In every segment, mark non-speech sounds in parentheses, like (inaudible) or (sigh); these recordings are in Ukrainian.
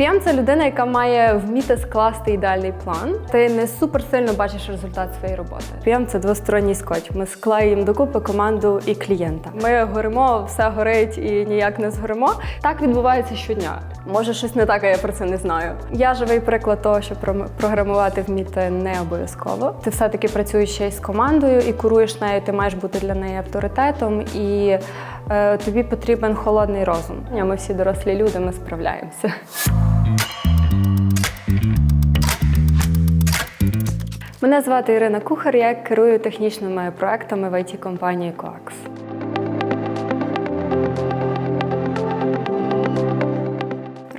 PM – це людина, яка має вміти скласти ідеальний план. Ти не супер сильно бачиш результат своєї роботи. PM – це двосторонній скотч. Ми склеїмо докупи команду і клієнта. Ми горимо, все горить і ніяк не згоримо. Так відбувається щодня. Може, щось не так, а я про це не знаю. Я живий приклад того, що програмувати вміти не обов'язково. Ти все-таки працюєш ще й з командою і куруєш нею. Ти маєш бути для неї авторитетом, і е, тобі потрібен холодний розум. Ми всі дорослі люди, ми справляємося. Мене звати Ірина Кухар, я керую технічними проектами в it компанії Coax.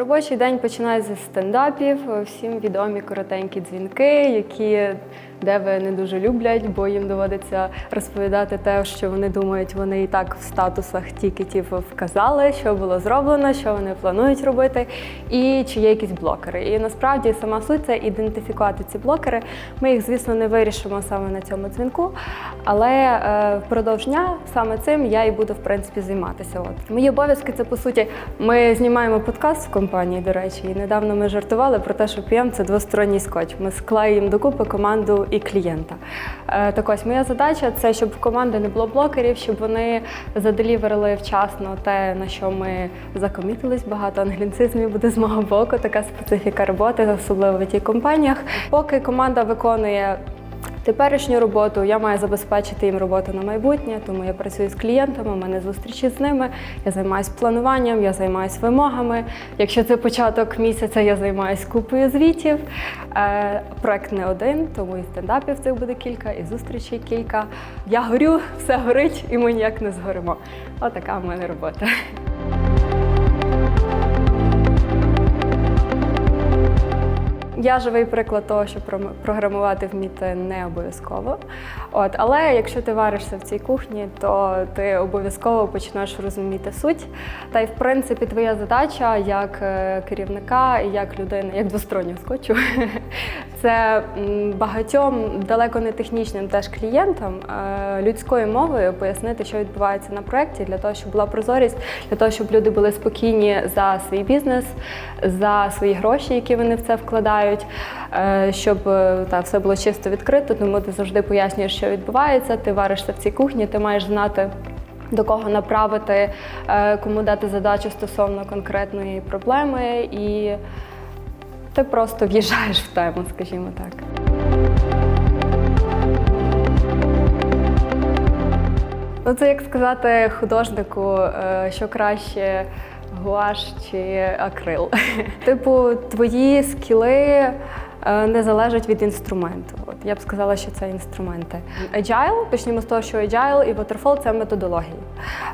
Робочий день починається з стендапів, всім відомі коротенькі дзвінки, які де ви не дуже люблять, бо їм доводиться розповідати те, що вони думають, вони і так в статусах тікетів вказали, що було зроблено, що вони планують робити, і чи є якісь блокери. І насправді сама суть це ідентифікувати ці блокери. Ми їх, звісно, не вирішимо саме на цьому дзвінку, але е, впродовж дня саме цим я і буду в принципі займатися. От мої обов'язки це по суті. Ми знімаємо подкаст в компанії, до речі, і недавно ми жартували про те, що PM – це двосторонній скотч. Ми склеїмо докупи команду і клієнта. Е, так ось моя задача це щоб в команди не було блокерів, щоб вони заделіверили вчасно те, на що ми закомітились. Багато англіцизмів буде з мого боку. Така специфіка роботи, особливо в it компаніях. Поки команда виконує Теперішню роботу я маю забезпечити їм роботу на майбутнє, тому я працюю з клієнтами, у мене зустрічі з ними. Я займаюся плануванням, я займаюся вимогами. Якщо це початок місяця, я займаюся купою звітів. Е, проект не один, тому і стендапів цих буде кілька, і зустрічей кілька. Я горю, все горить, і ми ніяк не згоримо. Отака в мене робота. Я живий приклад того, що програмувати вміти не обов'язково. От, але якщо ти варишся в цій кухні, то ти обов'язково почнеш розуміти суть. Та й в принципі твоя задача як е, керівника і як людини, як двостороннього скотчу, (laughs) це багатьом далеко не технічним теж клієнтам е, людською мовою пояснити, що відбувається на проєкті, для того, щоб була прозорість, для того, щоб люди були спокійні за свій бізнес, за свої гроші, які вони в це вкладають, е, щоб е, та, все було чисто відкрито, тому ти завжди пояснюєш, що відбувається, ти варишся в цій кухні, ти маєш знати. До кого направити, кому дати задачу стосовно конкретної проблеми, і ти просто в'їжджаєш в тему, скажімо так. Ну, це як сказати художнику, е, що краще гуаш чи акрил. (laughs) Типу, твої скіли е, не залежать від інструменту. Я б сказала, що це інструменти. Agile, почнімо з того, що Agile і Waterfall – це методології.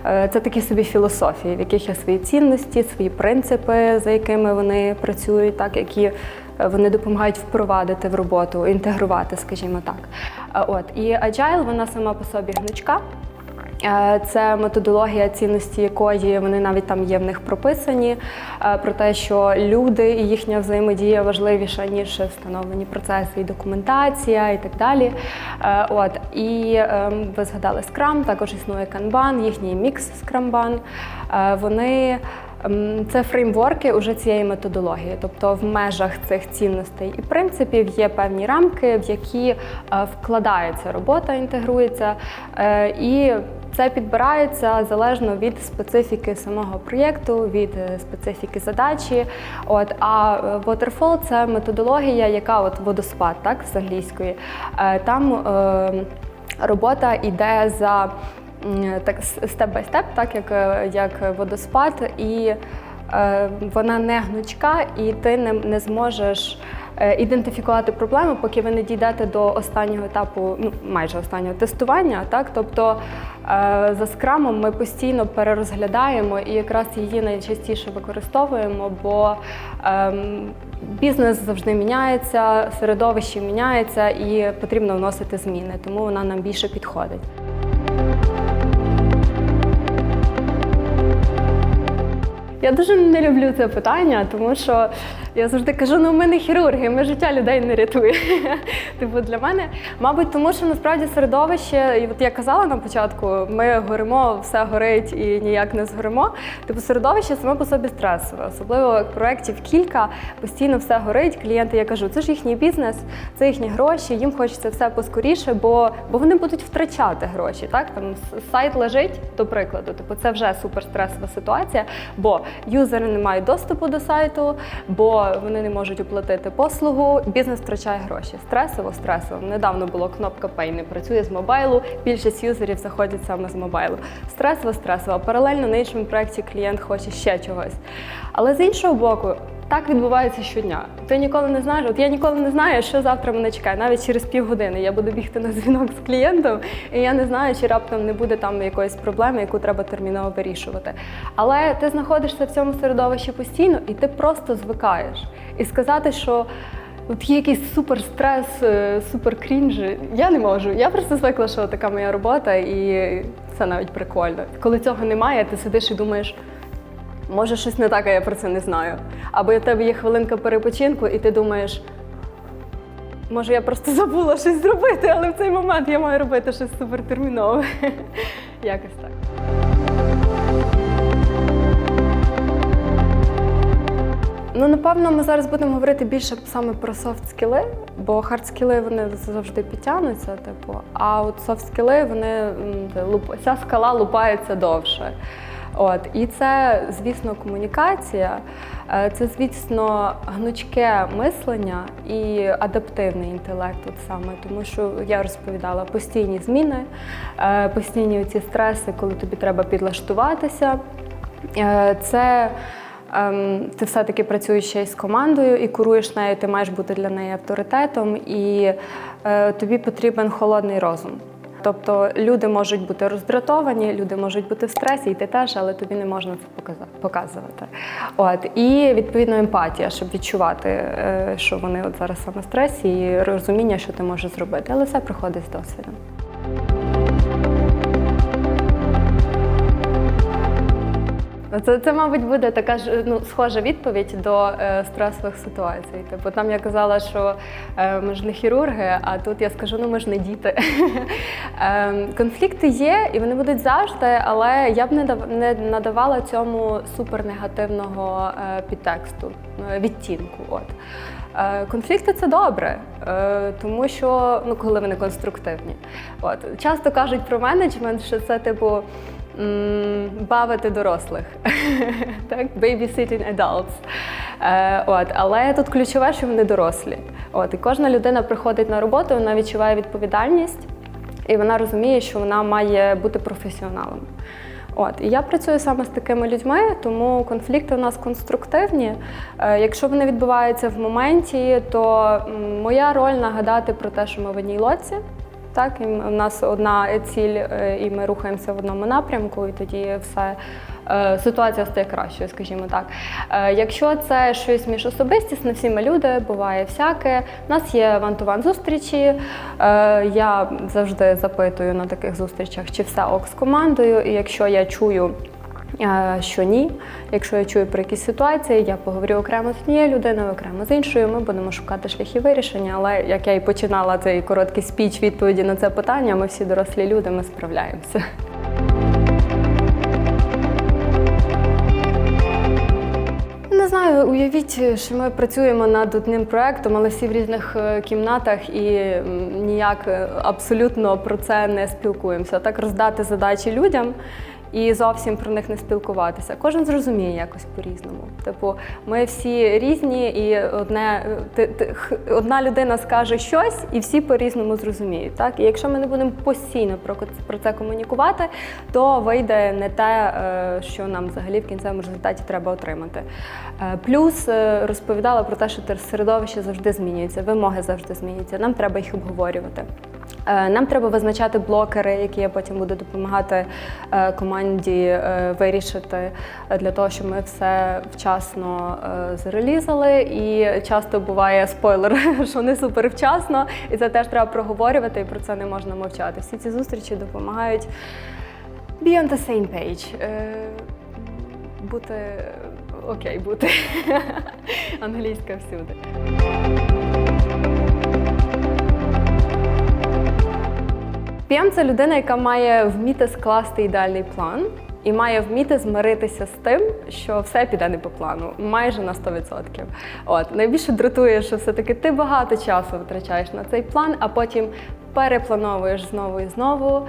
Е, Це такі собі філософії, в яких є свої цінності, свої принципи, за якими вони працюють, так які е, вони допомагають впровадити в роботу, інтегрувати, скажімо так. Е, От і Agile, вона сама по собі гнучка. Е, Це методологія цінності якої вони навіть там є в них прописані е, про те, що люди і їхня взаємодія важливіша ніж встановлені процеси і документація і так далі. Е, От і ем, ви згадали Scrum, також існує Kanban, їхній мікс. Е, Вони Ем, Це фреймворки уже цієї методології, тобто в межах цих цінностей і принципів є певні рамки, в які вкладається робота, інтегрується, і це підбирається залежно від специфіки самого проєкту, від е, специфіки задачі. От а е, Waterfall – це методологія, яка от водоспад, так з англійської. Е, Там е, робота йде за так степ бай степ, так як, як водоспад, і е, вона не гнучка, і ти не, не зможеш ідентифікувати проблеми, поки ви не дійдете до останнього етапу, ну майже останнього тестування. Так, тобто е, за скрамом ми постійно перерозглядаємо і якраз її найчастіше використовуємо, бо ем, бізнес завжди міняється, середовище міняється і потрібно вносити зміни, тому вона нам більше підходить. Я дуже не люблю це питання, тому що я завжди кажу: ну ми не хірурги, ми життя людей не рятує. (laughs) Типу, для мене, мабуть, тому що насправді середовище, і от я казала на початку, ми горимо, все горить і ніяк не згоримо. Типу, середовище саме по собі стресове, особливо як проєктів кілька, постійно все горить. Клієнти, я кажу, це ж їхній бізнес, це їхні гроші, їм хочеться все поскоріше, бо, бо вони будуть втрачати гроші. Так там сайт лежить, до прикладу, типу, це вже суперстресова ситуація, бо юзери не мають доступу до сайту, бо вони не можуть оплатити послугу. Бізнес втрачає гроші. Стресово, стресово. Недавно було кнопка Pay не працює з мобайлу. Більшість юзерів заходять саме з мобайлу. Стресово, стресово. Паралельно на іншому проєкті клієнт хоче ще чогось. Але з іншого боку. Так відбувається щодня. Ти ніколи не знаєш. От я ніколи не знаю, що завтра мене чекає. Навіть через півгодини я буду бігти на дзвінок з клієнтом, і я не знаю, чи раптом не буде там якоїсь проблеми, яку треба терміново вирішувати. Але ти знаходишся в цьому середовищі постійно, і ти просто звикаєш. І сказати, що от є якийсь супер стрес, е, супер крінж, я не можу. Я просто звикла, що така моя робота, і це навіть прикольно. Коли цього немає, ти сидиш і думаєш. Може, щось не так, а я про це не знаю. Або у тебе є хвилинка перепочинку, і ти думаєш, може, я просто забула щось зробити, але в цей момент я маю робити щось супертермінове. (laughs) Якось так. Ну, напевно, ми зараз будемо говорити більше саме про софт-скіли, бо хард-скіли вони завжди підтягнуться, типу, а от софт-скіли, вони ця скала лупається довше. От і це, звісно, комунікація, е, це, звісно, гнучке мислення і адаптивний інтелект, от саме, тому що я розповідала постійні зміни, е, постійні ці стреси, коли тобі треба підлаштуватися. Е, Це ем, ти все-таки працюєш ще й з командою і куруєш нею, ти маєш бути для неї авторитетом, і тобі потрібен холодний розум. Тобто люди можуть бути роздратовані, люди можуть бути в стресі, і ти теж, але тобі не можна це показувати. От і відповідно емпатія, щоб відчувати, е, що вони от зараз саме в стресі, і розуміння, що ти можеш зробити. Але все приходить з досвідом. Це, це, мабуть, буде така ж ну, схожа відповідь до е, стресових ситуацій. Типу, там я казала, що е, ми ж не хірурги, а тут я скажу, ну ми ж не діти. (laughs) е, конфлікти є, і вони будуть завжди, але я б не, дав, не надавала цьому супернегативного е, підтексту, е, відтінку. От. Е, Конфлікти це добре, е, тому що ну, коли вони конструктивні. От. Часто кажуть про менеджмент, що це типу. Бавити дорослих, (laughs) так, babysitting adults. Е, от, але тут ключове, що вони дорослі. От, і кожна людина приходить на роботу, вона відчуває відповідальність, і вона розуміє, що вона має бути професіоналом. От, і я працюю саме з такими людьми, тому конфлікти у нас конструктивні. Е, якщо вони відбуваються в моменті, то моя роль нагадати про те, що ми в одній лодці. Так, і в нас одна ціль, е, і ми рухаємося в одному напрямку, і тоді все е, ситуація стає кращою, скажімо так. Е, Якщо це щось між особистісне, всі ми люди, буває всяке. У нас є ван-ту-ван зустрічі. Я завжди запитую на таких зустрічах, чи все ок з командою, і якщо я чую. Що ні, якщо я чую про якісь ситуації, я поговорю окремо з однією людиною, окремо з іншою. Ми будемо шукати шляхи вирішення. Але як я і починала цей короткий спіч відповіді на це питання, ми всі дорослі люди, ми справляємося. Не знаю, уявіть, що ми працюємо над одним проектом, але всі в різних е, кімнатах і ніяк е, абсолютно про це не спілкуємося. Так роздати задачі людям і зовсім про них не спілкуватися. Кожен зрозуміє якось по-різному. Типу, ми всі різні, і одне ти, ти, одна людина скаже щось, і всі по-різному зрозуміють. Так? І якщо ми не будемо постійно про, про це комунікувати, то вийде не те, е, що нам взагалі в кінцевому результаті треба отримати. Е, Плюс е, розповідала про те, що середовище завжди змінюється, вимоги завжди змінюються. Нам треба їх обговорювати. Е, Нам треба визначати блокери, які я потім буду допомагати е, команді е, вирішити для того, щоб ми все вчасно зарелізали. І часто буває спойлер, (laughs) що не супер вчасно, і це теж треба проговорювати, і про це не можна мовчати. Всі ці зустрічі допомагають be on the same page. Бути окей бути. (laughs) Англійська всюди. PM – це людина, яка має вміти скласти ідеальний план і має вміти змиритися з тим, що все піде не по плану, майже на 100%. От найбільше дратує, що все-таки ти багато часу витрачаєш на цей план, а потім переплановуєш знову і знову.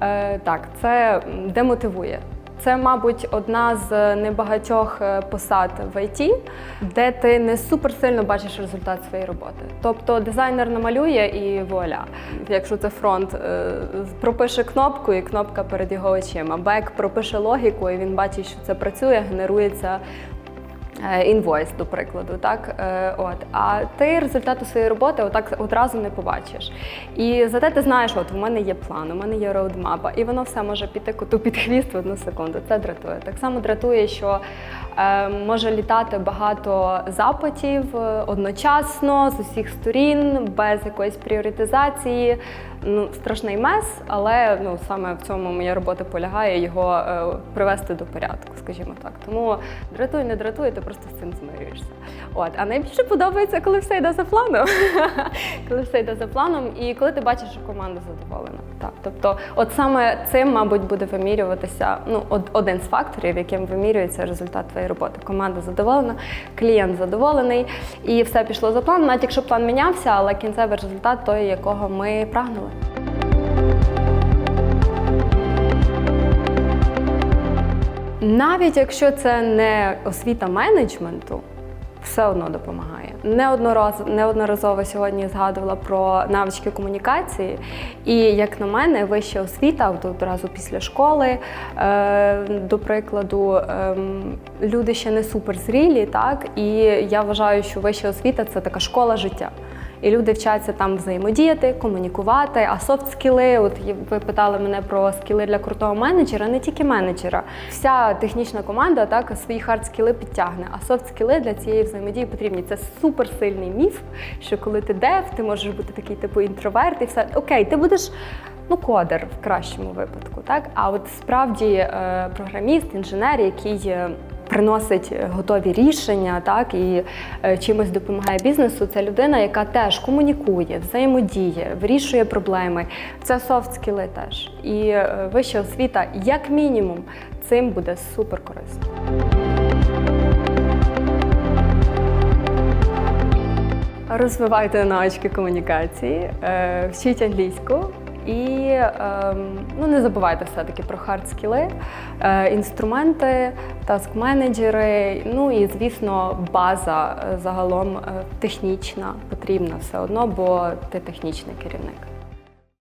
Е, так, це демотивує. Це, мабуть, одна з небагатьох е, посад в ІТ, де ти не супер сильно бачиш результат своєї роботи. Тобто дизайнер намалює і вуаля. Якщо це фронт, е, пропише кнопку, і кнопка перед його очима. Бек пропише логіку, і він бачить, що це працює, генерується е, інвойс, до прикладу. Так? Е, От. А ти результату своєї роботи отак одразу не побачиш. І зате ти знаєш, от у мене є план, у мене є роудмапа, і воно все може піти коту під хвіст в одну секунду. Це дратує. Так само дратує, що е, може літати багато запитів е, одночасно з усіх сторін, без якоїсь пріоритизації. Ну, страшний мес, але ну саме в цьому моя робота полягає його е, привести до порядку, скажімо так. Тому дратуй, не дратуй, ти просто з цим змирюєшся. От, а найбільше подобається, коли все йде за планом. (laughs) коли все йде за планом, і коли ти бачиш, що команда задоволена. Так, тобто, от саме цим, мабуть, буде вимірюватися ну, од- один з факторів, яким вимірюється результат твоєї роботи. Команда задоволена, клієнт задоволений, і все пішло за планом, навіть якщо план мінявся, але кінцевий результат той, якого ми прагнули. Навіть якщо це не освіта менеджменту, все одно допомагає. Неодноразово, сьогодні згадувала про навички комунікації. І як на мене, вища освіта от одразу після школи, е, до прикладу, ем, люди ще не суперзрілі, так і я вважаю, що вища освіта це така школа життя. І люди вчаться там взаємодіяти, комунікувати. А софт скіли, от ви питали мене про скіли для крутого менеджера, не тільки менеджера. Вся технічна команда так свої хард скіли підтягне. А софт скіли для цієї взаємодії потрібні. Це суперсильний міф, що коли ти дев, ти можеш бути такий типу інтроверт, і все окей, ти будеш. Ну, кодер в кращому випадку, так а от справді е, програміст, інженер, який е, приносить готові рішення, так і е, чимось допомагає бізнесу. Це людина, яка теж комунікує, взаємодіє, вирішує проблеми. Це софт скіли теж. І е, вища освіта, як мінімум, цим буде супер корисно. Розвивайте навички комунікації, е, вчіть англійську і ем, ну, не забувайте все-таки про хард-скіли, е, інструменти, таск-менеджери, ну і, звісно, база е, загалом е, технічна потрібна все одно, бо ти технічний керівник.